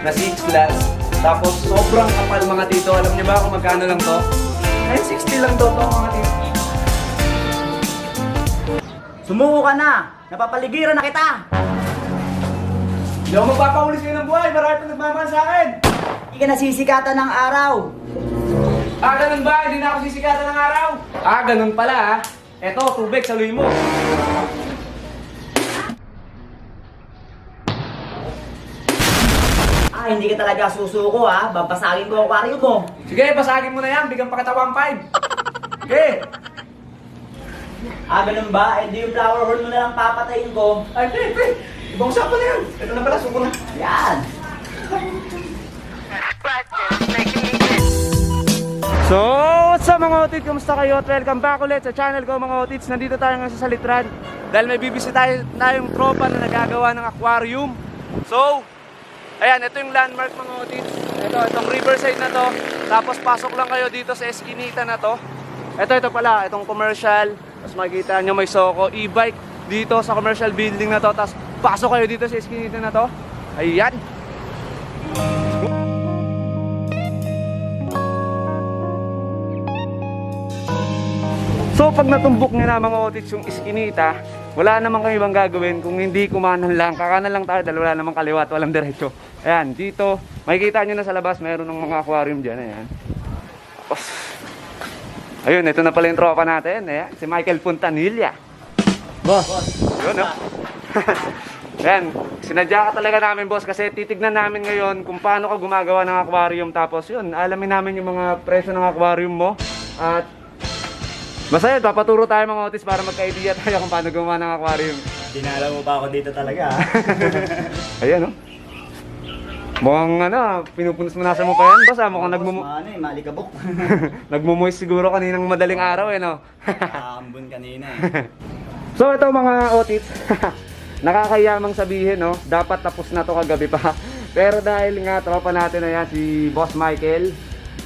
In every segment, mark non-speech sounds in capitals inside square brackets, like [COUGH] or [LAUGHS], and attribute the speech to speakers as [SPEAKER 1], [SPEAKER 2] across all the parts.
[SPEAKER 1] na 6 plus. Tapos sobrang kapal mga tito. Alam niyo ba kung magkano lang to? 960 lang to to mga tito.
[SPEAKER 2] Sumuko ka na! Napapaligiran na kita!
[SPEAKER 1] Hindi ako magpapahuli sa'yo ng buhay. Marami pa nagmamahal sa akin.
[SPEAKER 2] Hindi ka nasisikatan ng araw!
[SPEAKER 1] Ah, ganun ba? Hindi na ako sisikatan ng araw. Ah, ganun pala ah. Eto, tubig, saluhin mo.
[SPEAKER 2] Hindi ka talaga susuko ha. Babasagin ko ang aquarium mo.
[SPEAKER 1] Sige, basagin mo na yan. Bigyan pa kita 1.5. Sige.
[SPEAKER 2] Ah, ganun ba? Eh di yung flower horn mo na lang papatayin ko.
[SPEAKER 1] Ay, pre, pre. Ibang usapan na yan. Ito na pala, suko na.
[SPEAKER 2] Yan!
[SPEAKER 1] So, what's up mga otits? Kamusta kayo? At welcome back ulit sa channel ko mga otits. Nandito tayo ngayon sa Salitran dahil may bibisi tayo tayong tropa na nagagawa ng aquarium. So, ayan, ito yung landmark mga otits. Ito, itong riverside na to. Tapos pasok lang kayo dito sa Eskinita na to. Ito, ito pala, itong commercial. Tapos makikita nyo may Soko e-bike dito sa commercial building na to. Tapos pasok kayo dito sa Eskinita na to. Ayan. So pag natumbok nyo na mga otits yung iskinita, wala naman kayo ibang gagawin kung hindi kumanan lang. Kakanan lang tayo dahil wala namang kaliwa at walang diretso. Ayan, dito, makikita nyo na sa labas, mayroon ng mga aquarium dyan. Ayan. Tapos, ayun, ito na pala yung tropa natin. Ayan, si Michael Puntanilla. Boss. Yun, no? [LAUGHS] Ayan, sinadya ka talaga namin boss kasi titignan namin ngayon kung paano ka gumagawa ng aquarium tapos yun, alamin namin yung mga presyo ng aquarium mo at Basta yun, papaturo tayo mga otis para magka-idea tayo kung paano gumawa ng aquarium.
[SPEAKER 2] Dinala mo pa ako dito talaga ha. [LAUGHS]
[SPEAKER 1] Ayan, oh. Mukhang ano, pinupunos mo nasa mo pa yan, boss ah. Mukhang nagmumu
[SPEAKER 2] Ano eh, malikabok. [LAUGHS]
[SPEAKER 1] nagmumoist siguro kaninang madaling araw, eh, no? [LAUGHS]
[SPEAKER 2] Aambon kanina eh. [LAUGHS]
[SPEAKER 1] so, ito mga otis. Nakakayamang sabihin, no? Dapat tapos na to kagabi pa. Pero dahil nga, tropa natin na yan, si Boss Michael,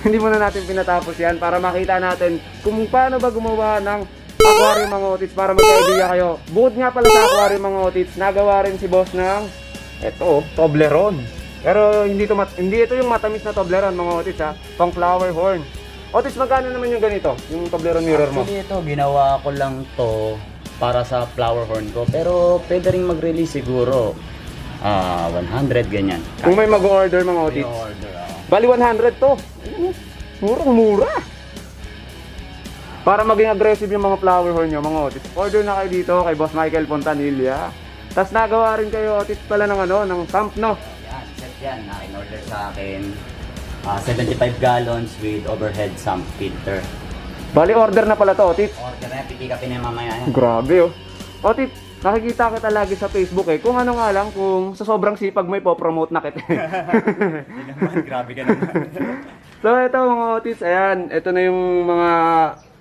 [SPEAKER 1] hindi muna natin pinatapos yan para makita natin kung paano ba gumawa ng aquarium mga otits para magka-idea kayo. Bukod nga pala sa aquarium mga otits, nagawa rin si boss ng eto, Toblerone. Pero hindi to mat- hindi ito yung matamis na Toblerone mga otits ha, pang flower horn. Otis, magkano naman yung ganito? Yung Toblerone mirror mo?
[SPEAKER 3] Actually ito, ginawa ko lang to para sa flower horn ko. Pero pwede rin mag-release siguro. Ah, 100 ganyan.
[SPEAKER 1] Kung may mag-order mga otits.
[SPEAKER 3] order ah.
[SPEAKER 1] Bali 100 to. Murang mura. Para maging aggressive yung mga flower horn nyo, mga otis. Order na kayo dito kay Boss Michael Pontanilla. Tapos nagawa rin kayo otis pala ng ano, ng camp, no?
[SPEAKER 3] Yan. Na in-order sa akin. Ah, 75 gallons with overhead sump filter.
[SPEAKER 1] Bali order na pala to, otis.
[SPEAKER 3] Order na, pipick upin na mamaya yan.
[SPEAKER 1] Grabe, oh. Otis, nakikita kita lagi sa Facebook eh. Kung ano nga lang, kung sa sobrang sipag mo, ipopromote na kita. [LAUGHS]
[SPEAKER 3] Hindi naman, grabe ka naman. [LAUGHS]
[SPEAKER 1] so, ito mga otis, ayan. Ito na yung mga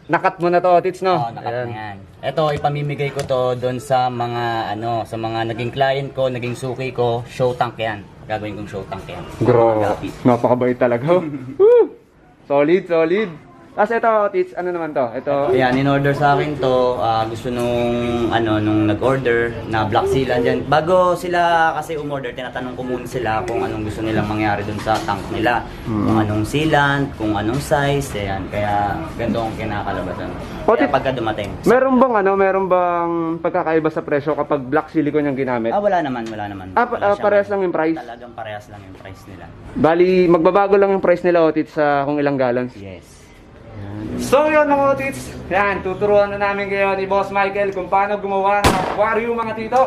[SPEAKER 1] nakat mo na to, otis, no?
[SPEAKER 3] Oo, nakat na yan. Ito, ipamimigay ko to doon sa mga, ano, sa mga naging client ko, naging suki ko, show tank yan. Gagawin kong show tank yan.
[SPEAKER 1] Grabe.
[SPEAKER 3] Magapi.
[SPEAKER 1] Napakabait talaga. [LAUGHS] Woo! solid, solid. Tapos ito, Tits, ano naman to? Ito,
[SPEAKER 3] Ayan, in order sa akin to, ah, gusto nung ano nung nag-order na black sealant dyan. Bago sila kasi umorder, tinatanong ko muna sila kung anong gusto nilang mangyari dun sa tank nila. Kung anong sealant, kung anong size, ayan. Kaya ganito ang kinakalabasan.
[SPEAKER 1] O,
[SPEAKER 3] Kaya
[SPEAKER 1] tit-
[SPEAKER 3] pagka dumating.
[SPEAKER 1] meron bang ano, meron bang pagkakaiba sa presyo kapag black silicone yung ginamit?
[SPEAKER 3] Ah, wala naman, wala naman.
[SPEAKER 1] Ah, pa-
[SPEAKER 3] Wala
[SPEAKER 1] ah,
[SPEAKER 3] siyang-
[SPEAKER 1] parehas lang yung price?
[SPEAKER 3] Talagang parehas lang yung price nila.
[SPEAKER 1] Bali, magbabago lang yung price nila, Tits, sa kung ilang gallons.
[SPEAKER 3] Yes.
[SPEAKER 1] So yun mga Tits, yan, tuturuan na namin kayo ni Boss Michael kung paano gumawa ng aquarium mga tito.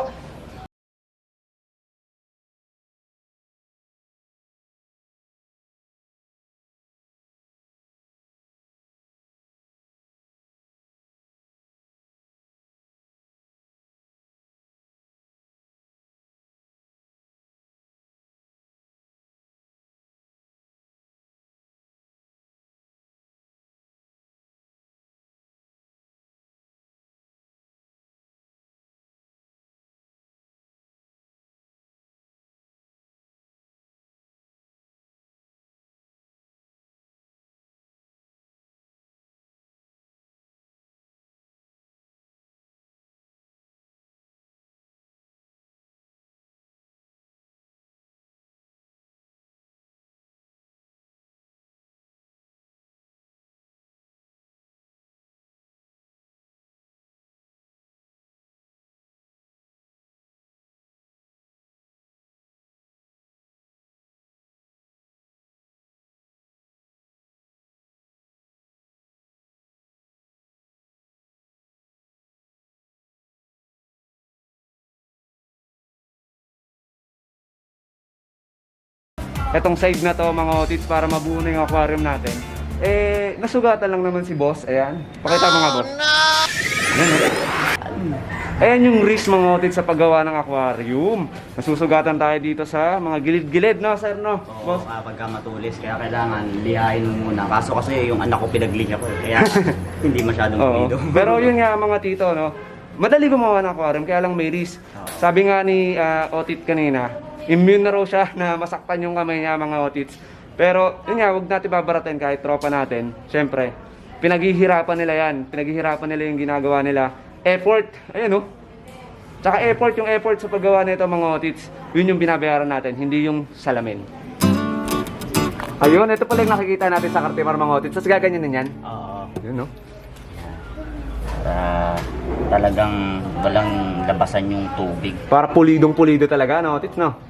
[SPEAKER 1] Etong side na to mga otits para mabuo na yung aquarium natin. Eh, nasugatan lang naman si boss. Ayan. Pakita mo nga boss. Ayan, oh. Ayan yung risk mga otits sa paggawa ng aquarium. Nasusugatan tayo dito sa mga gilid-gilid, no sir, no?
[SPEAKER 3] Oo,
[SPEAKER 1] Boss.
[SPEAKER 3] pagka matulis, kaya kailangan lihain mo muna. Kaso kasi yung anak ko pinaglinya ko, eh, kaya [LAUGHS] hindi masyadong
[SPEAKER 1] Oo.
[SPEAKER 3] pulido.
[SPEAKER 1] Pero yun nga mga tito, no? Madali gumawa ng aquarium, kaya lang may risk. Sabi nga ni ah, Otit kanina, immune na raw siya na masaktan yung kamay niya mga Otits. Pero yun nga, huwag natin babaratin kahit tropa natin. Siyempre, pinaghihirapan nila yan. Pinaghihirapan nila yung ginagawa nila. Effort, ayun no? Tsaka effort, yung effort sa paggawa nito mga Otits, yun yung binabayaran natin, hindi yung salamin. Ayun, ito pala yung nakikita natin sa Cartimar mga Otits. Tapos gaganyanin yan.
[SPEAKER 3] Oo.
[SPEAKER 1] Yun no?
[SPEAKER 3] Para talagang walang labasan yung tubig.
[SPEAKER 1] Para pulidong pulido talaga, no? Tits, no?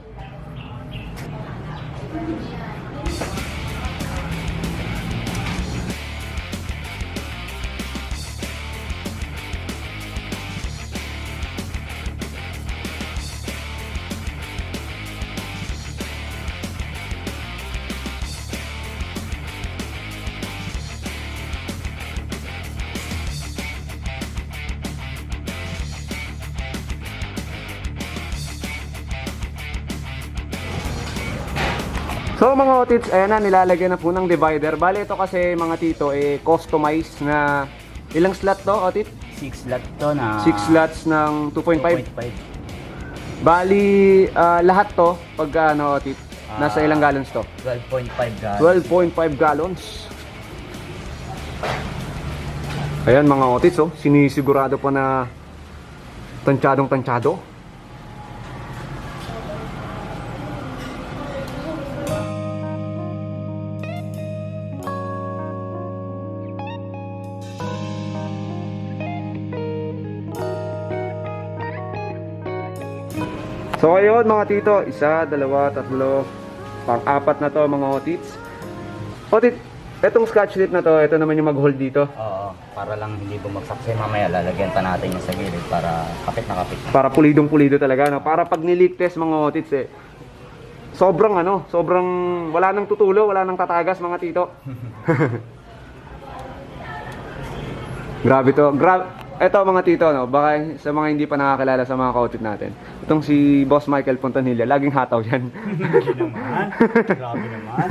[SPEAKER 1] Otits, ayan na, nilalagyan na po ng divider. Bale, ito kasi mga tito, eh, customized na ilang slot to, otit?
[SPEAKER 3] 6 lot to na
[SPEAKER 1] 6 slots ng 2.5.
[SPEAKER 3] 2.5.
[SPEAKER 1] Bali, ah, lahat to, pag ano, otit, nasa
[SPEAKER 3] Ah.
[SPEAKER 1] ilang gallons to?
[SPEAKER 3] 12.5 gallons.
[SPEAKER 1] 12.5 gallons. Ayan mga otits, oh, sinisigurado pa na tansyadong ayun mga tito, isa, dalawa, tatlo, pang-apat na to mga otits. Otit, etong scotch tape na to, ito naman yung mag-hold dito.
[SPEAKER 3] Oo, para lang hindi bumagsak sa'yo mamaya, lalagyan pa natin yung sa gilid para kapit na kapit.
[SPEAKER 1] Para pulidong pulido talaga, no? Para pag nileak test mga otits eh, sobrang ano, sobrang wala nang tutulo, wala nang tatagas mga tito. [LAUGHS] Grabe to. Gra Eto mga tito, no? Baka sa mga hindi pa nakakilala sa mga kautit natin. Itong si Boss Michael Pontanilla, laging hataw yan.
[SPEAKER 3] naman. Grabe naman.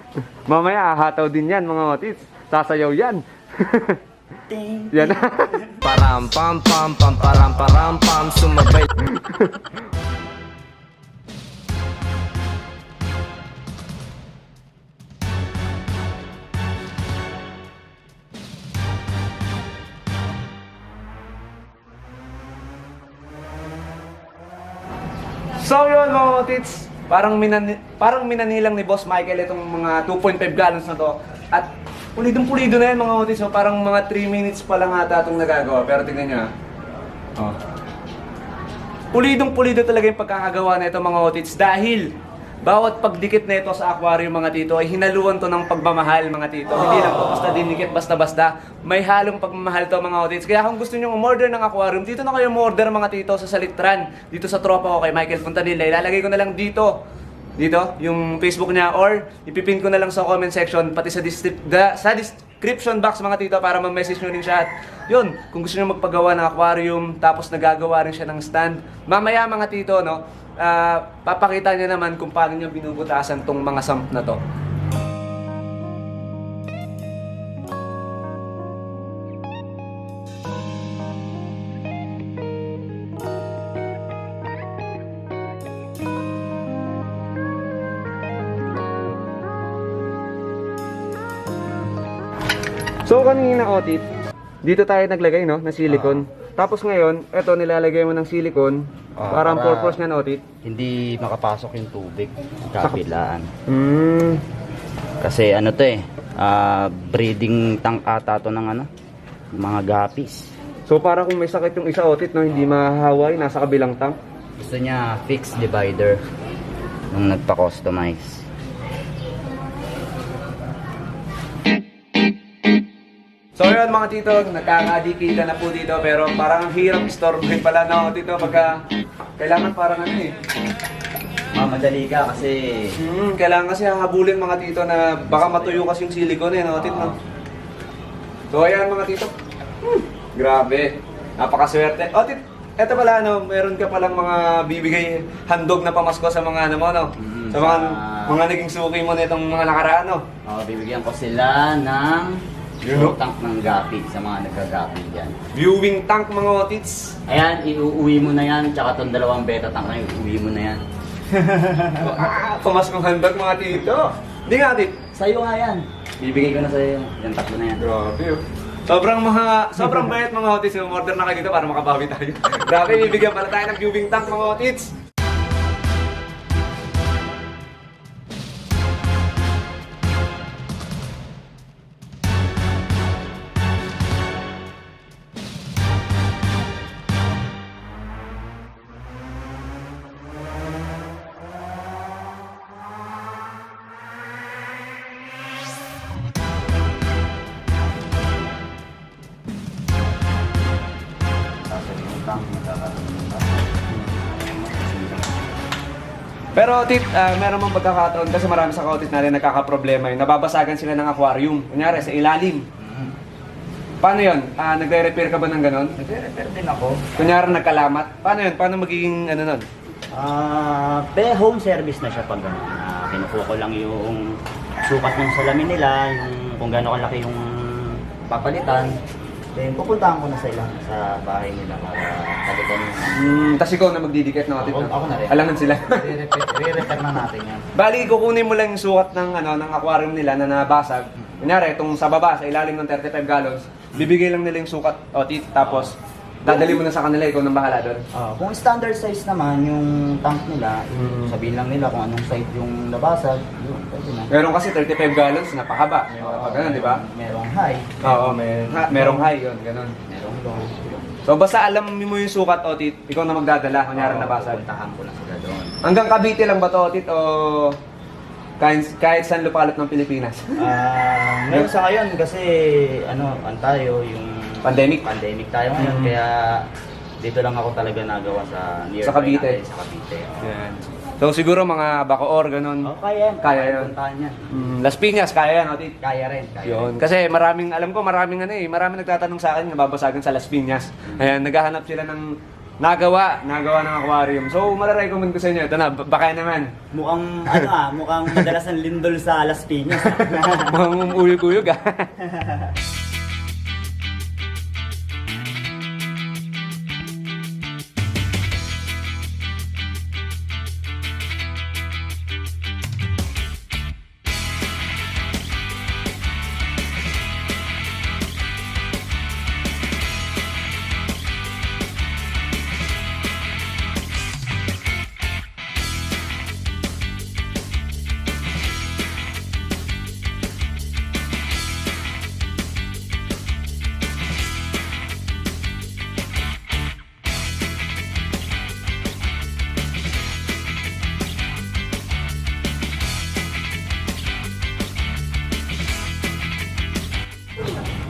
[SPEAKER 3] [LAUGHS]
[SPEAKER 1] Mamaya, hataw din yan mga otits. Sasayaw yan. Yan. [LAUGHS]
[SPEAKER 4] Param pam pam pam param param pam sumabay [LAUGHS]
[SPEAKER 1] So yun mga otits, parang, minan parang minanilang ni Boss Michael itong mga 2.5 gallons na to. At pulidong pulido na yan mga otits, so parang mga 3 minutes pa lang ata itong nagagawa. Pero tingnan nyo ah. Oh. Pulidong pulido talaga yung pagkakagawa na ito mga otits dahil bawat pagdikit nito sa aquarium mga tito ay hinaluan to ng pagmamahal mga tito. Hindi lang to basta dinikit basta-basta. May halong pagmamahal to mga otits. Kaya kung gusto nyo umorder ng aquarium, dito na kayo umorder mga tito sa Salitran. Dito sa tropa ko kay Michael Fontanilla. Ilalagay ko na lang dito. Dito, yung Facebook niya or ipipin ko na lang sa comment section pati sa, da- sa description box mga tito para ma-message nyo rin siya. At yun, kung gusto nyo magpagawa ng aquarium tapos nagagawa rin siya ng stand, mamaya mga tito, no, ah, papakita niya naman kung paano niya binubutasan tong mga sump na to. So kanina otit, dito tayo naglagay no, na silicone. Tapos ngayon, eto nilalagay mo ng silicone.
[SPEAKER 3] Ah,
[SPEAKER 1] para ang
[SPEAKER 3] para-
[SPEAKER 1] purpose niyan otit.
[SPEAKER 3] Hindi makapasok yung tubig sa kabilaan.
[SPEAKER 1] Hmm.
[SPEAKER 3] Kasi ano to eh, ah, breeding tank ata to ng ano, mga gapis.
[SPEAKER 1] So para kung may sakit yung isa otit no, hindi mahahaway, nasa kabilang tank.
[SPEAKER 3] Gusto niya fixed divider nung nagpa-customize.
[SPEAKER 1] So yun mga tito, nagkakadikita na po dito pero parang ang hirap istorbohin pala no tito pagka kailangan parang ano eh.
[SPEAKER 3] mamadali ka kasi
[SPEAKER 1] Hmm, kailangan kasi habulin mga tito na baka matuyo kasi yung silicone eh, no, tit, no? So ayan mga tito. Hmm, grabe. Napakaswerte. O tit, eto pala ano, meron ka palang mga bibigay handog na pamasko sa mga ano mo, no?
[SPEAKER 3] Mhm,
[SPEAKER 1] sa mga,
[SPEAKER 3] sa-
[SPEAKER 1] mga naging suki mo nitong mga nakaraan, no?
[SPEAKER 3] oh, bibigyan ko sila ng
[SPEAKER 1] Yun, no?
[SPEAKER 3] tank ng gapi sa mga nagagapi dyan.
[SPEAKER 1] Viewing tank mga otits.
[SPEAKER 3] Ayan, iuuwi mo na yan, tsaka tong dalawang beta tank na iuwi mo na yan. [LAUGHS]
[SPEAKER 1] ah, pamaskong handog mga tito. Hindi nga, tit.
[SPEAKER 3] Sa'yo nga yan. Bibigay ko na sa'yo yung tatlo na yan.
[SPEAKER 1] Grabe oh. Sobrang mga, sobrang [LAUGHS] bayat mga otits. Umorder na kayo dito para makabawi tayo. [LAUGHS] Grabe, bibigyan pala tayo ng viewing tank mga otits. Pero tit, ah, meron mong pagkakataon kasi marami sa kautit natin nagkakaproblema yun. Nababasagan sila ng aquarium. Kunyari, sa ilalim.
[SPEAKER 3] Mhm.
[SPEAKER 1] Paano yun? Ah, nagre-repair ka ba ng ganon?
[SPEAKER 3] Nagre-repair din ako.
[SPEAKER 1] Kunyari, nagkalamat. Paano yun? Paano magiging ano nun?
[SPEAKER 3] Ah, pe home service na siya pag ano, na kinukuha ko lang yung sukat ng salamin nila, yung kung gaano kalaki yung papalitan. Then pupuntahan ko na sa ilang sa bahay nila para yung
[SPEAKER 1] Hmm, tas ikaw na magdidikit ng atit
[SPEAKER 3] Ako- ako na rin.
[SPEAKER 1] Alangan sila.
[SPEAKER 3] Re-repair na natin yan.
[SPEAKER 1] Bali, kukunin mo lang yung sukat ng ano ng aquarium nila na nabasag. Kunyari, itong sa baba, sa ilalim ng 35 gallons, bibigay lang nila yung sukat o tit, tapos dadali mo na sa kanila, ikaw nang bahala doon.
[SPEAKER 3] Ah, kung standard size naman yung tank nila,
[SPEAKER 1] Mm.
[SPEAKER 3] sabihin lang nila kung anong size yung nabasag, yun, pwede na.
[SPEAKER 1] Meron kasi 35 gallons, napakaba. May mga pag ganun, di ba?
[SPEAKER 3] Merong high,
[SPEAKER 1] Oo, may, ha, merong high yun, ganun.
[SPEAKER 3] merong low.
[SPEAKER 1] So basta alam mo yung sukat Otit, ikaw na magdadala, kunyari
[SPEAKER 3] Oo,
[SPEAKER 1] nabasag.
[SPEAKER 3] Pupuntahan ko lang sila doon.
[SPEAKER 1] Hanggang Cavite lang ba to Otit o kahit, kahit saan lupalot ng Pilipinas?
[SPEAKER 3] Ah, ngayon sa ngayon kasi ano, an tayo yung
[SPEAKER 1] Pandemic?
[SPEAKER 3] pandemic tayo ngayon
[SPEAKER 1] Mm.
[SPEAKER 3] kaya dito lang ako talaga nagawa sa nearby
[SPEAKER 1] Sa Cavite.
[SPEAKER 3] natin, sa Cavite. oo.
[SPEAKER 1] Yan. So siguro mga Bacoor, ganun.
[SPEAKER 3] Oh, kaya yan.
[SPEAKER 1] Kaya yun.
[SPEAKER 3] Puntahan yan.
[SPEAKER 1] Mm, Las Piñas, kaya yan Otit.
[SPEAKER 3] Kaya rin. Kaya
[SPEAKER 1] Yun. Kasi maraming, alam ko maraming ano eh, maraming nagtatanong sa akin, nababasagan sa Las Piñas. Ayan, naghahanap sila ng nagawa, nagawa ng aquarium. So, mararecommend ko sa inyo. Ito na, b- baka naman.
[SPEAKER 3] Mukhang ano ah, mukhang madalas ng lindol sa Las Piñas. [LAUGHS]
[SPEAKER 1] Mukhang umuyog-uyog ah. [LAUGHS]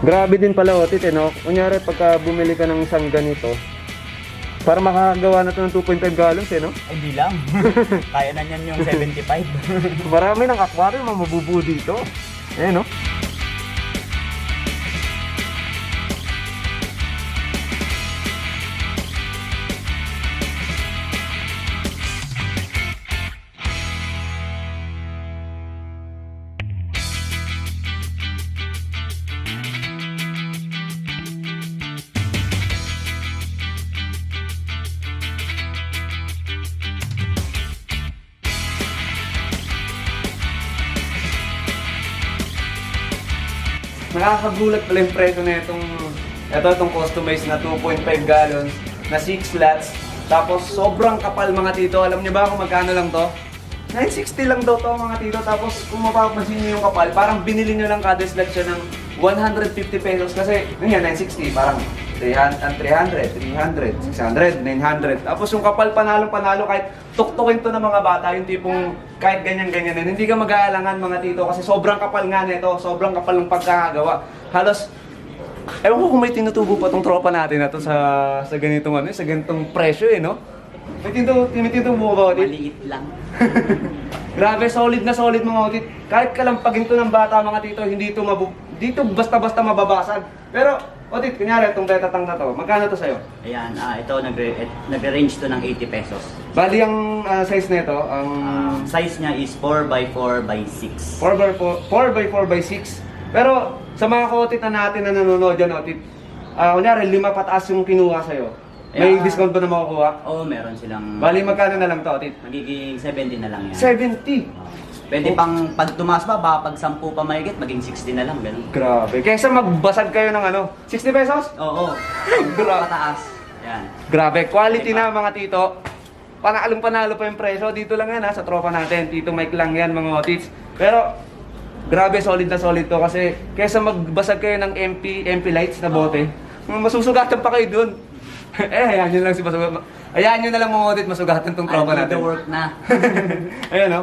[SPEAKER 1] Grabe din pala Otit eh, no? Kunyari, pagka bumili ka ng isang ganito, para makakagawa na to ng 2.5 gallons eh, no?
[SPEAKER 3] Ay, di lang. [LAUGHS] Kaya na niyan yung 75.
[SPEAKER 1] Marami ng aquarium ang mabubuo dito. Eh, no? Nakakagulat pala yung presyo na itong ito itong customized na 2.5 gallons na 6 slots. Tapos sobrang kapal mga tito. Alam niyo ba kung magkano lang to? 960 lang daw to mga tito. Tapos kung mapapansin niyo yung kapal, parang binili niyo lang kada slot siya ng 150 pesos. Kasi yun yan, 960. Parang 300, 300, 300, 600, 900. Tapos yung kapal panalo-panalo kahit tuktukin to ng mga bata, yung tipong kahit ganyan-ganyan din. Hindi ka mag-aalangan mga tito kasi sobrang kapal nga nito, sobrang kapal ng pagkakagawa. Halos Ewan ko kung may tinutubo pa tong tropa natin na to sa sa ganitong ano, sa ganitong presyo eh, no? May tinto, may tinto buo ba, Otit?
[SPEAKER 3] Maliit lang. [LAUGHS]
[SPEAKER 1] Grabe, solid na solid mga Otit. Kahit kalampagin to ng bata mga tito, hindi to mabu... Dito basta-basta mababasag. Pero, Otit, kunyari, itong beta tank na to, magkano to sa'yo?
[SPEAKER 3] Ayan, ah, ito nagre- et- nagre-range to ng 80 pesos.
[SPEAKER 1] Bali ang ah, size nito, ang
[SPEAKER 3] Ah, size niya is 4x4 by 6.
[SPEAKER 1] 4x4, 4x4 by 6. Pero sa mga kaotit na natin na nanonood dyan, otit, ah kunyari, lima pataas yung kinuha sa'yo. May
[SPEAKER 3] Yeah.
[SPEAKER 1] discount ba na makukuha?
[SPEAKER 3] Oo, meron silang...
[SPEAKER 1] Bali, magkano na lang to, otit?
[SPEAKER 3] Magiging 70 na lang yan.
[SPEAKER 1] 70.
[SPEAKER 3] Pwede pang pag tumaas pa, baka pag 10 pa mahigit, maging 60 na lang. Ganun.
[SPEAKER 1] Grabe. Kaysa magbasag kayo ng ano, 60 pesos?
[SPEAKER 3] Oo. [LAUGHS]
[SPEAKER 1] Gra-
[SPEAKER 3] Pataas. Yan.
[SPEAKER 1] Grabe. Quality na mga tito. Panalong panalo pa yung presyo. Dito lang yan ha, sa tropa natin. Tito Mike lang yan mga otits. Pero, grabe, solid na solid to. Kasi, kaysa magbasag kayo ng MP, MP lights na bote, masusugatan pa kayo dun. [LAUGHS] eh, ayan nyo lang si Masugat. Ayan nyo na lang mga otit, masugatan tong tropa
[SPEAKER 3] I do
[SPEAKER 1] natin.
[SPEAKER 3] the work na. [LAUGHS]
[SPEAKER 1] Ayan no?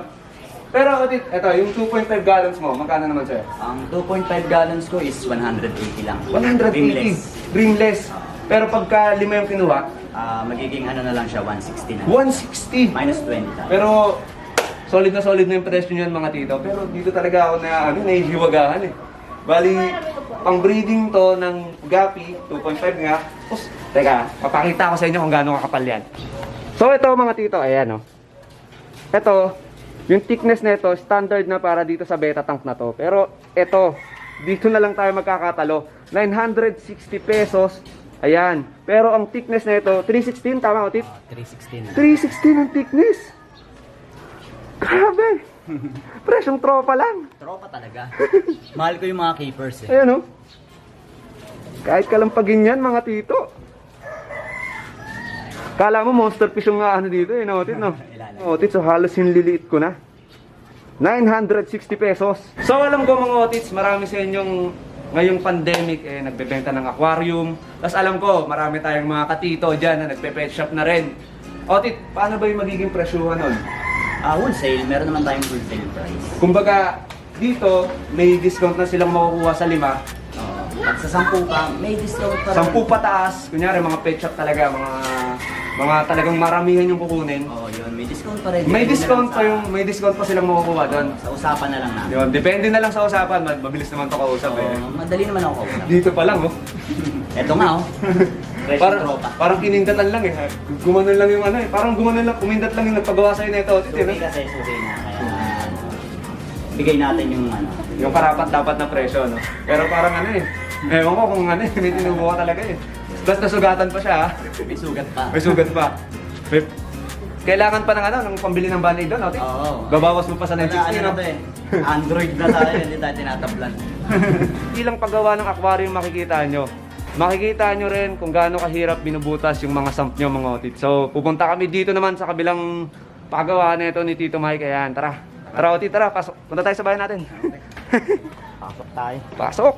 [SPEAKER 1] Pero otit, eto, yung 2.5 gallons mo, magkano naman sa'yo?
[SPEAKER 3] Ang 2.5 gallons ko is 180 lang.
[SPEAKER 1] 180.
[SPEAKER 3] Rimless.
[SPEAKER 1] Rimless. Pero pagka lima yung kinuha,
[SPEAKER 3] Ah, magiging ano na lang siya, 160 na.
[SPEAKER 1] 160.
[SPEAKER 3] Minus 20 tayo.
[SPEAKER 1] Pero solid na solid na yung presyo niyan mga tito. Pero dito talaga ako na ano, nahihiwagahan eh. Bali, pang breeding to ng Gapi, 2.5 nga. Tapos, teka, papakita ko sa inyo kung gaano kakapal yan. So ito mga tito, ayan oh. Ito, yung thickness nito standard na para dito sa beta tank na to. Pero ito, dito na lang tayo magkakatalo. 960 pesos. Ayan. Pero ang thickness nito, 316 tama o tip?
[SPEAKER 3] 316 na.
[SPEAKER 1] 316 ang thickness. Grabe. [LAUGHS] Presyong tropa lang.
[SPEAKER 3] Tropa talaga. Mahal ko yung mga keepers eh.
[SPEAKER 1] Ayan oh. Kahit kalampagin yan mga tito. Kala mo monster fish yung nga ano dito eh, no? Tit, no? Oh, tit, so halos hinliliit ko na. 960 pesos. So alam ko mga otits, marami sa inyong ngayong pandemic eh nagbebenta ng aquarium. Tapos alam ko, marami tayong mga katito dyan na nagpe-pet shop na rin. Otit, paano ba yung magiging presyuhan nun?
[SPEAKER 3] Ah, wholesale, meron naman tayong wholesale price.
[SPEAKER 1] Kumbaga, dito, may discount na silang makukuha sa lima.
[SPEAKER 3] Oo. Pag sa 10 ka, may discount pa rin.
[SPEAKER 1] Sampu pataas, kunyari mga pet shop talaga, mga mga talagang maramihan yung kukunin.
[SPEAKER 3] Oo, yun. May discount pa rin.
[SPEAKER 1] May
[SPEAKER 3] Depende
[SPEAKER 1] discount
[SPEAKER 3] na
[SPEAKER 1] pa yung may discount pa silang makukuha doon.
[SPEAKER 3] Sa, sa usapan na lang namin.
[SPEAKER 1] Yun, depende na lang sa usapan, Mag- mabilis naman to kausap eh.
[SPEAKER 3] Oo, madali naman ako kausap.
[SPEAKER 1] Dito pa lang oh. [LAUGHS]
[SPEAKER 3] Eto nga oh. [LAUGHS] Fresh
[SPEAKER 1] Parang,
[SPEAKER 3] tropa.
[SPEAKER 1] parang kinindatan lang eh. Gumanon lang yung ano eh. Parang gumanon lang, kumindat lang yung nagpagawa sa'yo nito. Tito,
[SPEAKER 3] Suki kasi, suki na. Kaya, ano, bigay natin yung ano.
[SPEAKER 1] Yung karapat dapat na presyo, no? Pero parang ano eh. Ewan ko kung ano eh, may tinubuka talaga eh. Basta sugatan pa siya ha.
[SPEAKER 3] May sugat pa.
[SPEAKER 1] May sugat pa. May... Kailangan pa ng ano, ng pambili ng banay doon, no?
[SPEAKER 3] Oo.
[SPEAKER 1] Babawas mo pa sa
[SPEAKER 3] Wala,
[SPEAKER 1] 960,
[SPEAKER 3] ano
[SPEAKER 1] no?
[SPEAKER 3] na to eh. Android na tayo, hindi tayo tinatablan. [LAUGHS]
[SPEAKER 1] Ilang paggawa ng aquarium makikita nyo. Makikita nyo rin kung gaano kahirap binubutas yung mga sump nyo mga otit. So, pupunta kami dito naman sa kabilang paggawa na ito ni Tito Mike. Ayan, tara. Tara otit, tara. Pasok. Punta tayo sa bahay natin. [LAUGHS]
[SPEAKER 3] Pasok tayo.
[SPEAKER 1] Pasok.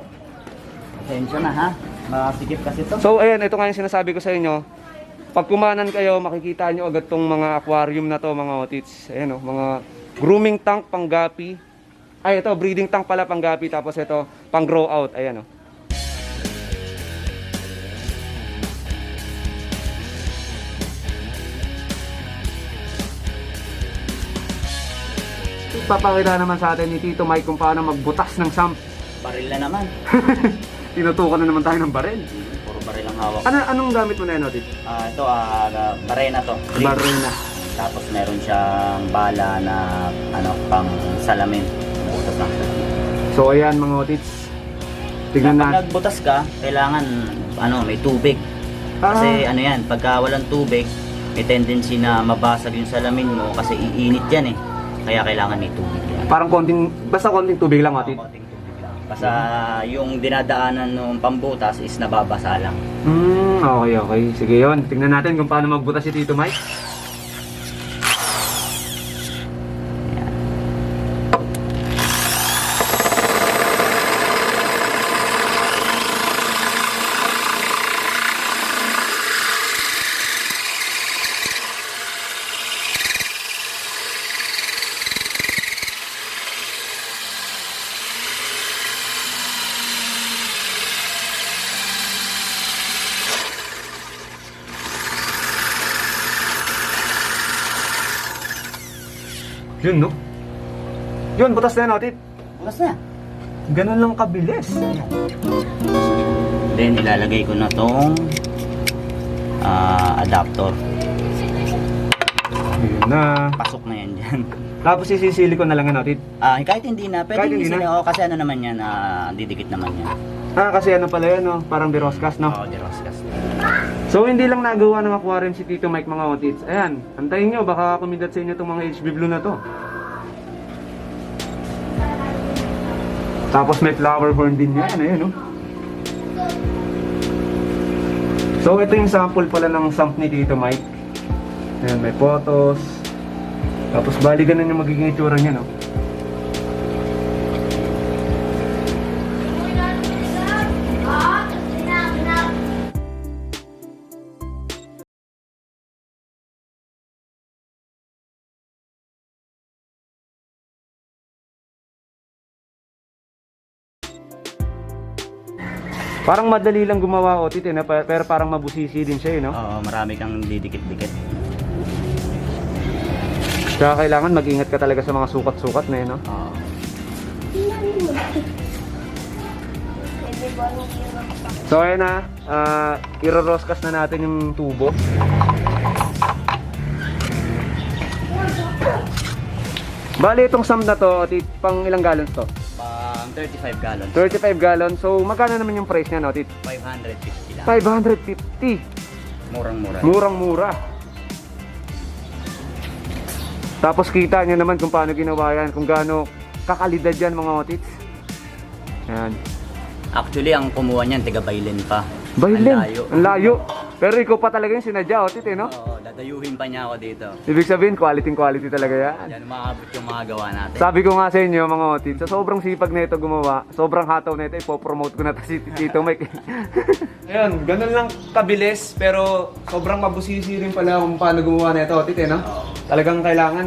[SPEAKER 3] Attention na ha. Makasikip kasi to.
[SPEAKER 1] So, ayan, ito nga yung sinasabi ko sa inyo. Pag kumanan kayo, makikita nyo agad tong mga aquarium na to, mga otits. Ayan o, mga grooming tank pang gapi. Ay, ito, breeding tank pala pang gapi. Tapos ito, pang grow out. Ayan o. Papakita naman sa atin ni Tito Mike kung paano magbutas ng sump.
[SPEAKER 3] Baril na naman. [LAUGHS]
[SPEAKER 1] Tinutukan na naman tayo ng baril.
[SPEAKER 3] Puro baril ang hawak.
[SPEAKER 1] Ano, anong gamit mo na yun, Otit?
[SPEAKER 3] Ah, ito, ah, barena to. Green.
[SPEAKER 1] Baril na.
[SPEAKER 3] Tapos meron siyang bala na ano, pang salamin. Butas ng salamin.
[SPEAKER 1] So ayan mga otits. Tignan
[SPEAKER 3] Kapag
[SPEAKER 1] natin.
[SPEAKER 3] nagbutas ka, kailangan ano, may tubig. Kasi ano yan, pagka walang tubig, may tendency na mabasag yung salamin mo kasi iinit yan eh. Kaya kailangan may tubig yan.
[SPEAKER 1] Parang konting, basta konting tubig lang otit.
[SPEAKER 3] Konting. Basta yung dinadaanan ng pambutas is nababasa lang.
[SPEAKER 1] Hmm, okay, okay. Sige yon. Tingnan natin kung paano magbutas si Tito Mike. Yun, no? Yun, butas na yan, Otit.
[SPEAKER 3] Bukas na.
[SPEAKER 1] Ganun lang kabilis.
[SPEAKER 3] Then ilalagay ko na tong ah, adapter.
[SPEAKER 1] Yun na.
[SPEAKER 3] Pasok na yan dyan.
[SPEAKER 1] Tapos isisili ko na lang yan, Otit.
[SPEAKER 3] Ah, kahit hindi na, pwede
[SPEAKER 1] Kahit
[SPEAKER 3] hindi
[SPEAKER 1] na?
[SPEAKER 3] Oh, kasi ano naman yan, ah, didikit naman yan.
[SPEAKER 1] Ah, kasi ano pala yan, no? Parang biroscas, no?
[SPEAKER 3] Oo, di Roscas.
[SPEAKER 1] So, hindi lang nagawa ng aquarium si Tito Mike, mga Otits. Ayan, antayin nyo, baka kumidat sa inyo itong mga HB Blue na to. Tapos may flower horn din yan, ayun, no? So, ito yung sample pala ng sump ni Tito Mike. Ayan, may photos. Tapos, bali ganun yung magiging itsura niya, no? Parang madali lang gumawa, Otit, eh, na? Pa- pero parang mabusisi din siya, eh, no?
[SPEAKER 3] Oo, marami kang didikit-dikit.
[SPEAKER 1] Kaya kailangan mag-ingat ka talaga sa mga sukat-sukat na yun, no?
[SPEAKER 3] Oo.
[SPEAKER 1] So ayun na, uh, iroroskas na natin yung tubo. Bali itong sum na to, pang ilang gallons to?
[SPEAKER 3] Pang 35 gallons.
[SPEAKER 1] 35 gallons. So magkano naman yung price niya, no, tit?
[SPEAKER 3] 550 lang.
[SPEAKER 1] 550.
[SPEAKER 3] Murang-mura.
[SPEAKER 1] Murang-mura. Tapos kita niyo naman kung paano ginawa yan, kung gaano kakalidad yan mga otits. Yan.
[SPEAKER 3] Actually, ang kumuha niyan, tiga Bailen pa.
[SPEAKER 1] Bailin.
[SPEAKER 3] Ang layo.
[SPEAKER 1] Ang layo. Pero ikaw pa talaga yung sinadya, otit eh, no?
[SPEAKER 3] Oo, dadayuhin pa niya ako dito.
[SPEAKER 1] Ibig sabihin, quality quality talaga yan.
[SPEAKER 3] Yan, maabot yung mga gawa natin.
[SPEAKER 1] Sabi ko nga sa inyo mga otit, sa sobrang sipag na ito gumawa, sobrang hataw na ito, ipopromote ko na to si Tito Mike. [LAUGHS] Ayun, ganun lang kabilis, pero sobrang mabusisi rin pala kung paano gumawa na ito, otit eh, no?
[SPEAKER 3] Oo.
[SPEAKER 1] Talagang kailangan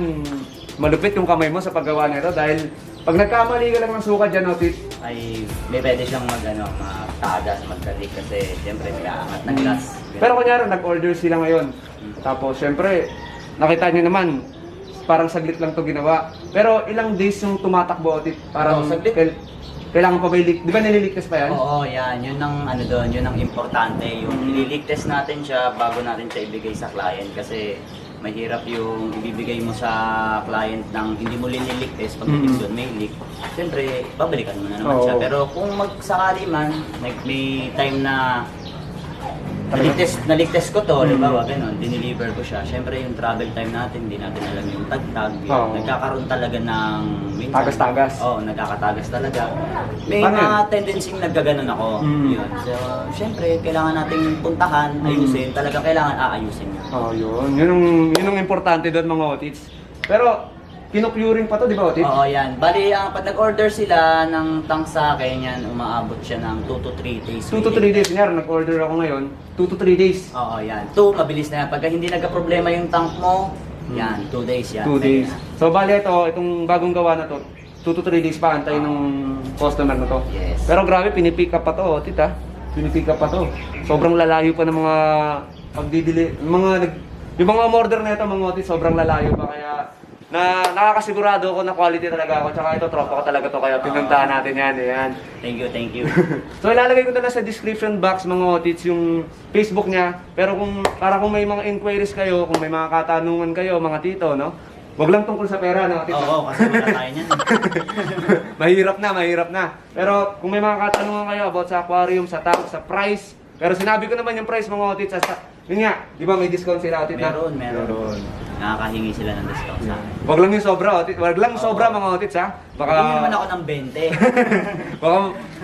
[SPEAKER 1] malupit yung kamay mo sa paggawa na ito dahil pag nagkamali ka lang ng sukat dyan, otit,
[SPEAKER 3] Ay, may pwede siyang mag, ano, magtagas, magkalik kasi siyempre may aangat na glass.
[SPEAKER 1] Pero kunyari, nag-order sila ngayon. Tapos, syempre, nakita nyo naman, parang saglit lang to ginawa. Pero ilang days yung tumatakbo, Otit? Parang
[SPEAKER 3] Oo, saglit.
[SPEAKER 1] kail- kailangan pa ba ilik? Di ba nililigtas pa yan?
[SPEAKER 3] Oo, yan. Yun ang ano doon, yun ang importante. Yung ililig test natin siya bago natin siya ibigay sa client kasi mahirap yung ibibigay mo sa client ng hindi mo linilig test pag
[SPEAKER 1] Mm.
[SPEAKER 3] mm may leak. Siyempre, babalikan mo na naman
[SPEAKER 1] Oo.
[SPEAKER 3] siya. Pero kung magsakali man, like may time na Naligtest, naligtest ko to,
[SPEAKER 1] Mm.
[SPEAKER 3] halimbawa, ganun, dineliver ko siya. Siyempre, yung travel time natin, hindi natin alam yung tagtag.
[SPEAKER 1] Oo.
[SPEAKER 3] Nagkakaroon talaga ng... minsan-
[SPEAKER 1] Tagas-tagas.
[SPEAKER 3] Oo, nagkakatagas talaga. May
[SPEAKER 1] Paano
[SPEAKER 3] mga
[SPEAKER 1] yun?
[SPEAKER 3] tendency na nagkaganon ako.
[SPEAKER 1] Mm.
[SPEAKER 3] Yun. So, siyempre, kailangan nating puntahan, ayusin. Talaga kailangan aayusin yun.
[SPEAKER 1] Oh, yun. Yun ang, yun ang importante doon mga Otits. Pero, kinukuring pa to, di ba Otits?
[SPEAKER 3] Oo, yan. Bali, ang pag nag-order sila ng tank sa akin, yan, umaabot siya ng 2 to 3 days.
[SPEAKER 1] 2 to 3 days. Kunyari, nag-order ako ngayon, 2 to 3 days.
[SPEAKER 3] Oo, yan. 2, mabilis na yan. Pagka hindi nagka-problema yung tank mo, yan, 2 days yan.
[SPEAKER 1] 2 days. So, bali ito, itong bagong gawa na to, 2 to 3 days pa antay ng customer na to.
[SPEAKER 3] Yes.
[SPEAKER 1] Pero grabe, pinipick up pa to, oh, tita. Pinipick up pa to. Sobrang lalayo pa ng mga pagdidili, mga nag, yung mga umorder na ito, mga otis, sobrang lalayo pa kaya na nakakasigurado ako na quality talaga ako. Tsaka ito, tropa ko talaga to kaya pinuntahan natin yan. Ayan.
[SPEAKER 3] Thank you, thank you. [LAUGHS]
[SPEAKER 1] So ilalagay ko na lang sa description box mga otits yung Facebook niya. Pero kung para kung may mga inquiries kayo, kung may mga katanungan kayo, mga tito, no? Wag lang tungkol sa pera, no? Tito?
[SPEAKER 3] Oo, kasi wala tayo niyan. [LAUGHS]
[SPEAKER 1] mahirap na, mahirap na. Pero kung may mga katanungan kayo about sa aquarium, sa tank, sa price, pero sinabi ko naman yung price mga otits, sa- yun nga, di ba may discount sila otit na?
[SPEAKER 3] meron, meron. Nakakahingi sila ng discount sa akin.
[SPEAKER 1] Wag lang yung sobra, otit. Wag lang sobra mga otits ha. Baka,
[SPEAKER 3] Baka... naman ako ng 20. [LAUGHS]
[SPEAKER 1] baka,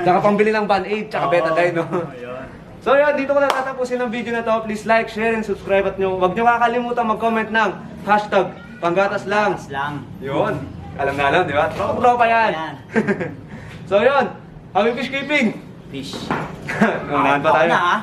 [SPEAKER 1] tsaka pambili ng band-aid, tsaka betadine, no? [LAUGHS] So yun, dito ko na tatapusin ang video na to. Please like, share, and subscribe at nyo. Huwag nyo kakalimutan mag-comment ng hashtag panggatas lang.
[SPEAKER 3] Mas lang.
[SPEAKER 1] Yun. Alam na alam, di ba? Tropa-tropa yan.
[SPEAKER 3] Yan. [LAUGHS]
[SPEAKER 1] so yun, happy fish keeping.
[SPEAKER 3] Fish.
[SPEAKER 1] Unahan pa
[SPEAKER 3] Ako
[SPEAKER 1] tayo.
[SPEAKER 3] na, ah.